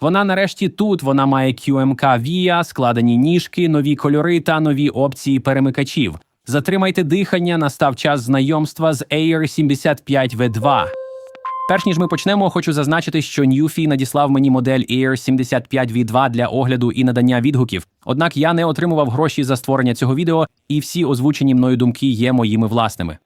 Вона нарешті тут. Вона має QMK VIA, складені ніжки, нові кольори та нові опції перемикачів. Затримайте дихання, настав час знайомства з Air 75 v 2 Перш ніж ми почнемо, хочу зазначити, що Newfie надіслав мені модель Air 75 v 2 для огляду і надання відгуків. Однак я не отримував гроші за створення цього відео, і всі озвучені мною думки є моїми власними.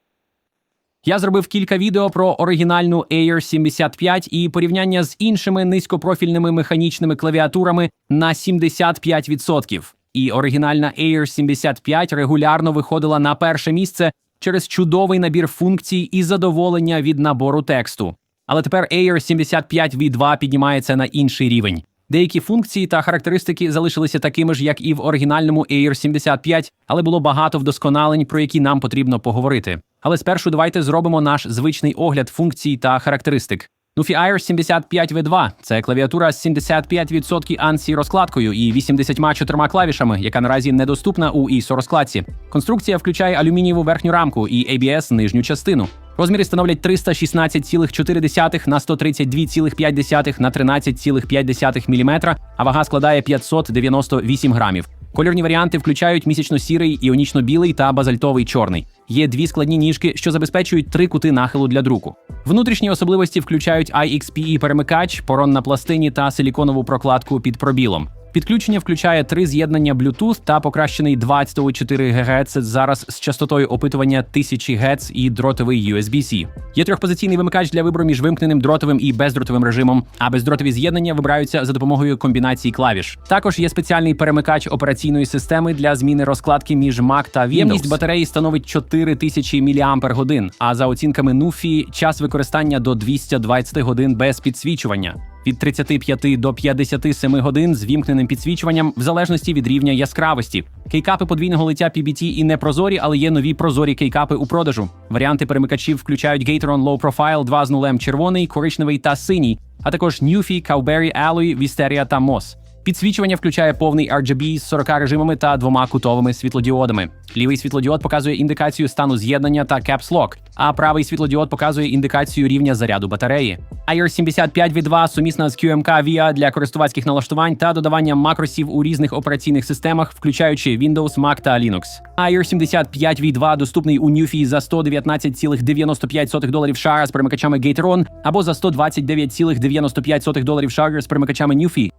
Я зробив кілька відео про оригінальну Air 75 і порівняння з іншими низькопрофільними механічними клавіатурами на 75%. І оригінальна Air 75 регулярно виходила на перше місце через чудовий набір функцій і задоволення від набору тексту. Але тепер Air 75 V2 піднімається на інший рівень. Деякі функції та характеристики залишилися такими ж, як і в оригінальному Air 75, але було багато вдосконалень, про які нам потрібно поговорити. Але спершу давайте зробимо наш звичний огляд функцій та характеристик. Nufy Air 75 V2 – це клавіатура з 75% ANSI розкладкою і 84 клавішами, яка наразі недоступна у ISO розкладці. Конструкція включає алюмінієву верхню рамку і ABS нижню частину. Розміри становлять 316,4 на 132,5 на 13,5 мм, а вага складає 598 грамів. Кольорні варіанти включають місячно-сірий, іонічно-білий та базальтовий чорний. Є дві складні ніжки, що забезпечують три кути нахилу для друку. Внутрішні особливості включають IXPE перемикач, порон на пластині та силіконову прокладку під пробілом. Підключення включає три з'єднання Bluetooth та покращений 24 ГГц зараз з частотою опитування 1000 Гц і дротовий USB-C. Є трьохпозиційний вимикач для вибору між вимкненим дротовим і бездротовим режимом, а бездротові з'єднання вибираються за допомогою комбінації клавіш. Також є спеціальний перемикач операційної системи для зміни розкладки між Mac та Windows. Ємність батареї становить 4000 мАч, а за оцінками NUFI час використання до 220 годин без підсвічування від 35 до 57 годин з вімкненим підсвічуванням в залежності від рівня яскравості. Кейкапи подвійного лиття PBT і не прозорі, але є нові прозорі кейкапи у продажу. Варіанти перемикачів включають Gateron Low Profile 2 з нулем червоний, коричневий та синій, а також Newfie, Cowberry, Alloy, Wisteria та Moss. Підсвічування включає повний RGB з 40 режимами та двома кутовими світлодіодами. Лівий світлодіод показує індикацію стану з'єднання та Caps Lock, а правий світлодіод показує індикацію рівня заряду батареї. Air 75 V2 сумісна з QMK VIA для користувацьких налаштувань та додавання макросів у різних операційних системах, включаючи Windows, Mac та Linux. Air 75 V2 доступний у Newfie за 119,95 доларів США з перемикачами Gateron або за 129,95 доларів США з перемикачами Newfie.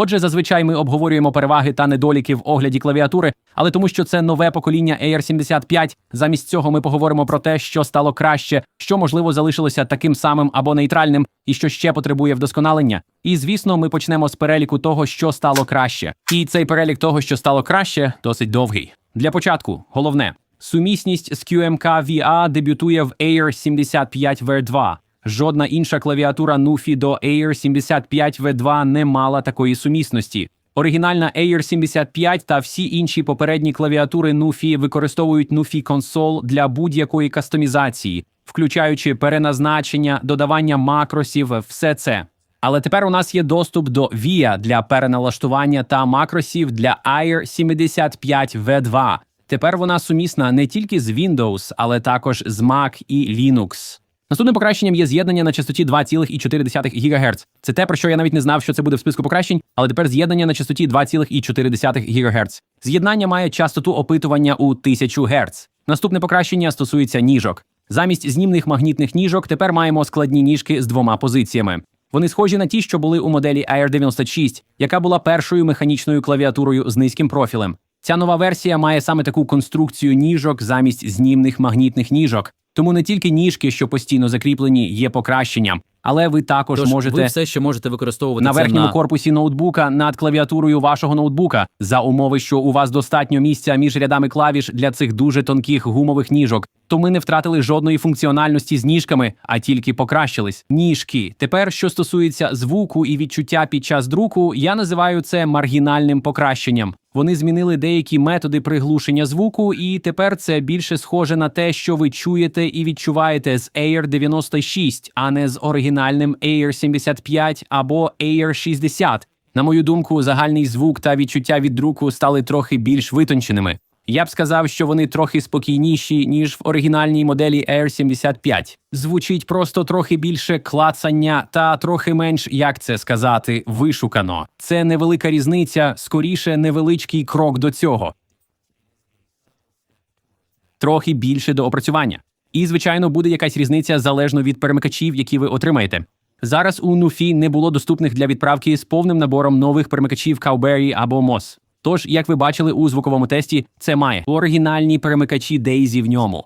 Отже, зазвичай ми обговорюємо переваги та недоліки в огляді клавіатури, але тому, що це нове покоління Air 75, замість цього ми поговоримо про те, що стало краще, що можливо залишилося таким самим або нейтральним, і що ще потребує вдосконалення. І звісно, ми почнемо з переліку того, що стало краще. І цей перелік того, що стало краще, досить довгий. Для початку, головне, сумісність з QMK VA дебютує в Air 75 v 2 Жодна інша клавіатура NUFI до Air 75 v 2 не мала такої сумісності. Оригінальна Air 75 та всі інші попередні клавіатури NUFI використовують NUFI Console для будь-якої кастомізації, включаючи переназначення, додавання макросів, все це. Але тепер у нас є доступ до VIA для переналаштування та макросів для Air 75 v 2 Тепер вона сумісна не тільки з Windows, але також з Mac і Linux. Наступним покращенням є з'єднання на частоті 2,4 ГГц. Це те, про що я навіть не знав, що це буде в списку покращень, але тепер з'єднання на частоті 2,4 ГГц. З'єднання має частоту опитування у 1000 Гц. Наступне покращення стосується ніжок. Замість знімних магнітних ніжок тепер маємо складні ніжки з двома позиціями. Вони схожі на ті, що були у моделі Air 96, яка була першою механічною клавіатурою з низьким профілем. Ця нова версія має саме таку конструкцію ніжок замість знімних магнітних ніжок. Тому не тільки ніжки, що постійно закріплені, є покращенням, але ви також Тож можете ви все ще можете використовувати на верхньому на... корпусі ноутбука над клавіатурою вашого ноутбука за умови, що у вас достатньо місця між рядами клавіш для цих дуже тонких гумових ніжок. То ми не втратили жодної функціональності з ніжками, а тільки покращились. Ніжки. Тепер, що стосується звуку і відчуття під час друку, я називаю це маргінальним покращенням. Вони змінили деякі методи приглушення звуку, і тепер це більше схоже на те, що ви чуєте і відчуваєте з Air 96, а не з оригінальним Air 75 або Air 60. На мою думку, загальний звук та відчуття від друку стали трохи більш витонченими. Я б сказав, що вони трохи спокійніші, ніж в оригінальній моделі Air 75. Звучить просто трохи більше клацання та трохи менш, як це сказати, вишукано. Це невелика різниця, скоріше невеличкий крок до цього. Трохи більше до опрацювання. І, звичайно, буде якась різниця залежно від перемикачів, які ви отримаєте. Зараз у Нуфі не було доступних для відправки з повним набором нових перемикачів Cowberry або MOS. Тож, як ви бачили у звуковому тесті, це має оригінальні перемикачі Daisy в ньому.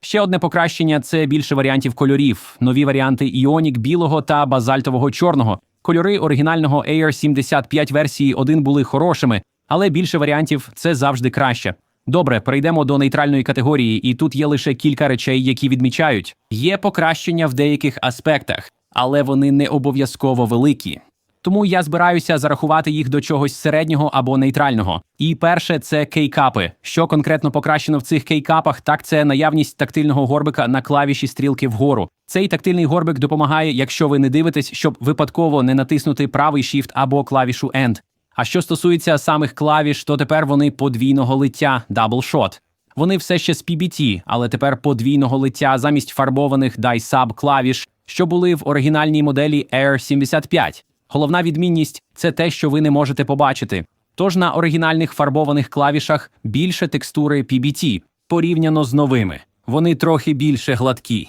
Ще одне покращення це більше варіантів кольорів, нові варіанти іонік білого та базальтового чорного. Кольори оригінального Air 75 версії 1 були хорошими, але більше варіантів це завжди краще. Добре, перейдемо до нейтральної категорії, і тут є лише кілька речей, які відмічають. Є покращення в деяких аспектах, але вони не обов'язково великі. Тому я збираюся зарахувати їх до чогось середнього або нейтрального. І перше це кейкапи. Що конкретно покращено в цих кейкапах, так це наявність тактильного горбика на клавіші стрілки вгору. Цей тактильний горбик допомагає, якщо ви не дивитесь, щоб випадково не натиснути правий Shift або клавішу End. А що стосується самих клавіш, то тепер вони подвійного лиття Shot. Вони все ще з PBT, але тепер подвійного лиття замість фарбованих DIE-Sub клавіш, що були в оригінальній моделі Air 75. Головна відмінність це те, що ви не можете побачити. Тож на оригінальних фарбованих клавішах більше текстури PBT порівняно з новими. Вони трохи більше гладкі.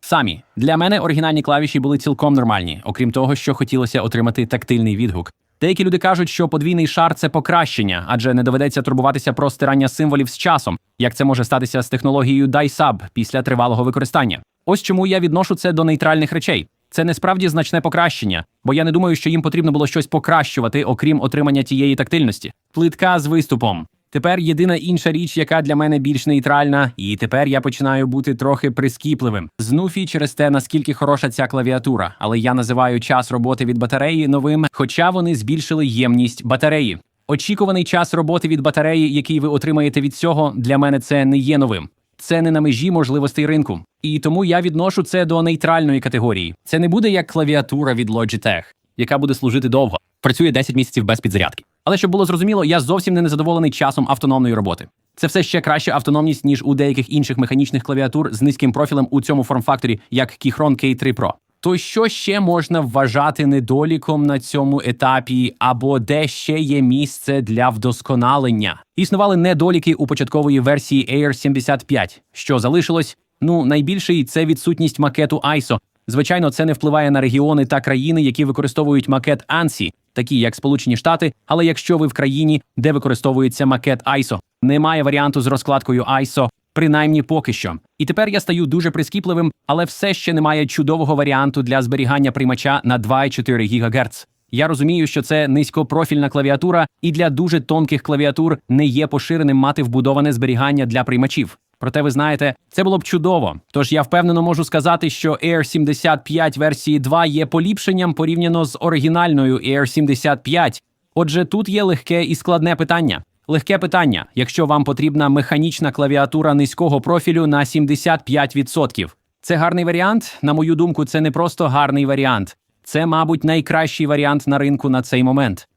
Самі для мене оригінальні клавіші були цілком нормальні, окрім того, що хотілося отримати тактильний відгук. Деякі люди кажуть, що подвійний шар це покращення, адже не доведеться турбуватися про стирання символів з часом, як це може статися з технологією DIE-Sub після тривалого використання. Ось чому я відношу це до нейтральних речей. Це не справді значне покращення, бо я не думаю, що їм потрібно було щось покращувати, окрім отримання тієї тактильності. Плитка з виступом. Тепер єдина інша річ, яка для мене більш нейтральна, і тепер я починаю бути трохи прискіпливим. Знуфі через те, наскільки хороша ця клавіатура, але я називаю час роботи від батареї новим, хоча вони збільшили ємність батареї. Очікуваний час роботи від батареї, який ви отримаєте від цього, для мене це не є новим. Це не на межі можливостей ринку. І тому я відношу це до нейтральної категорії. Це не буде як клавіатура від Logitech, яка буде служити довго. Працює 10 місяців без підзарядки. Але щоб було зрозуміло, я зовсім не незадоволений часом автономної роботи. Це все ще краща автономність, ніж у деяких інших механічних клавіатур з низьким профілем у цьому форм-факторі, як Keychron K3 Pro. То що ще можна вважати недоліком на цьому етапі, або де ще є місце для вдосконалення? Існували недоліки у початкової версії Air 75. Що залишилось? Ну, найбільший це відсутність макету ISO. Звичайно, це не впливає на регіони та країни, які використовують макет ANSI, такі як Сполучені Штати. Але якщо ви в країні, де використовується макет ISO, немає варіанту з розкладкою ISO, принаймні поки що. І тепер я стаю дуже прискіпливим, але все ще немає чудового варіанту для зберігання приймача на 2,4 ГГц. Я розумію, що це низькопрофільна клавіатура, і для дуже тонких клавіатур не є поширеним мати вбудоване зберігання для приймачів. Проте ви знаєте, це було б чудово. Тож я впевнено можу сказати, що Air 75 версії 2 є поліпшенням порівняно з оригінальною Air 75. Отже, тут є легке і складне питання. Легке питання, якщо вам потрібна механічна клавіатура низького профілю на 75%. Це гарний варіант. На мою думку, це не просто гарний варіант. Це, мабуть, найкращий варіант на ринку на цей момент.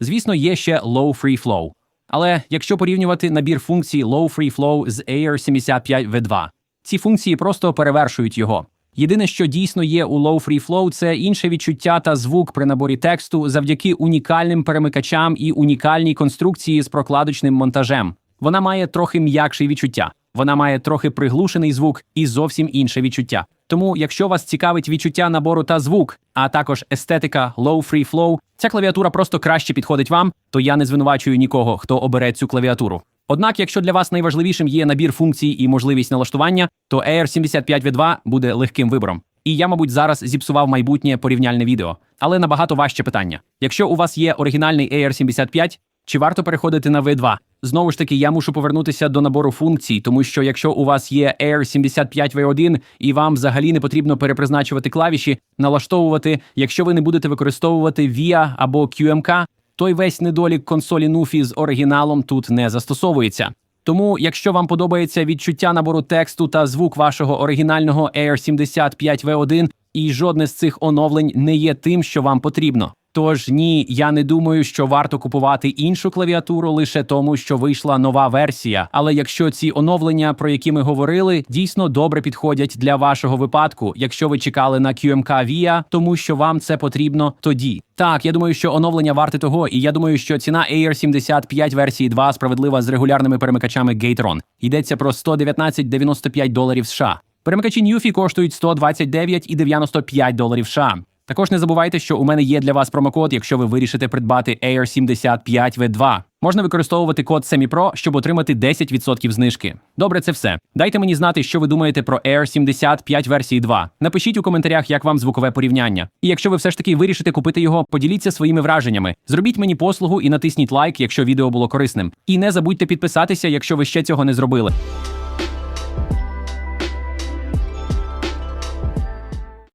Звісно, є ще Low Free Flow. Але якщо порівнювати набір функцій Low Free Flow з Air 75 V2, ці функції просто перевершують його. Єдине, що дійсно є у Low Free Flow, це інше відчуття та звук при наборі тексту завдяки унікальним перемикачам і унікальній конструкції з прокладочним монтажем. Вона має трохи м'якші відчуття. Вона має трохи приглушений звук і зовсім інше відчуття. Тому, якщо вас цікавить відчуття набору та звук, а також естетика low free flow, ця клавіатура просто краще підходить вам, то я не звинувачую нікого, хто обере цю клавіатуру. Однак, якщо для вас найважливішим є набір функцій і можливість налаштування, то Air 75 v 2 буде легким вибором. І я, мабуть, зараз зіпсував майбутнє порівняльне відео. Але набагато важче питання. Якщо у вас є оригінальний Air 75, чи варто переходити на V2? Знову ж таки, я мушу повернутися до набору функцій, тому що якщо у вас є Air 75 V1 і вам взагалі не потрібно перепризначувати клавіші, налаштовувати, якщо ви не будете використовувати VIA або QMK, той весь недолік консолі Nufі з оригіналом тут не застосовується. Тому, якщо вам подобається відчуття набору тексту та звук вашого оригінального Air 75 V1, і жодне з цих оновлень не є тим, що вам потрібно. Тож ні, я не думаю, що варто купувати іншу клавіатуру лише тому, що вийшла нова версія. Але якщо ці оновлення, про які ми говорили, дійсно добре підходять для вашого випадку, якщо ви чекали на QMK VIA, тому що вам це потрібно тоді. Так, я думаю, що оновлення варте того, і я думаю, що ціна Air 75 версії 2 справедлива з регулярними перемикачами Gateron. Йдеться про 119,95 доларів США. Перемикачі Newfie коштують 129,95 доларів США. Також не забувайте, що у мене є для вас промокод, якщо ви вирішите придбати Air 75 v 2 Можна використовувати код SEMIPRO, щоб отримати 10% знижки. Добре, це все. Дайте мені знати, що ви думаєте про Air 75 версії 2. Напишіть у коментарях, як вам звукове порівняння. І якщо ви все ж таки вирішите купити його, поділіться своїми враженнями. Зробіть мені послугу і натисніть лайк, якщо відео було корисним. І не забудьте підписатися, якщо ви ще цього не зробили.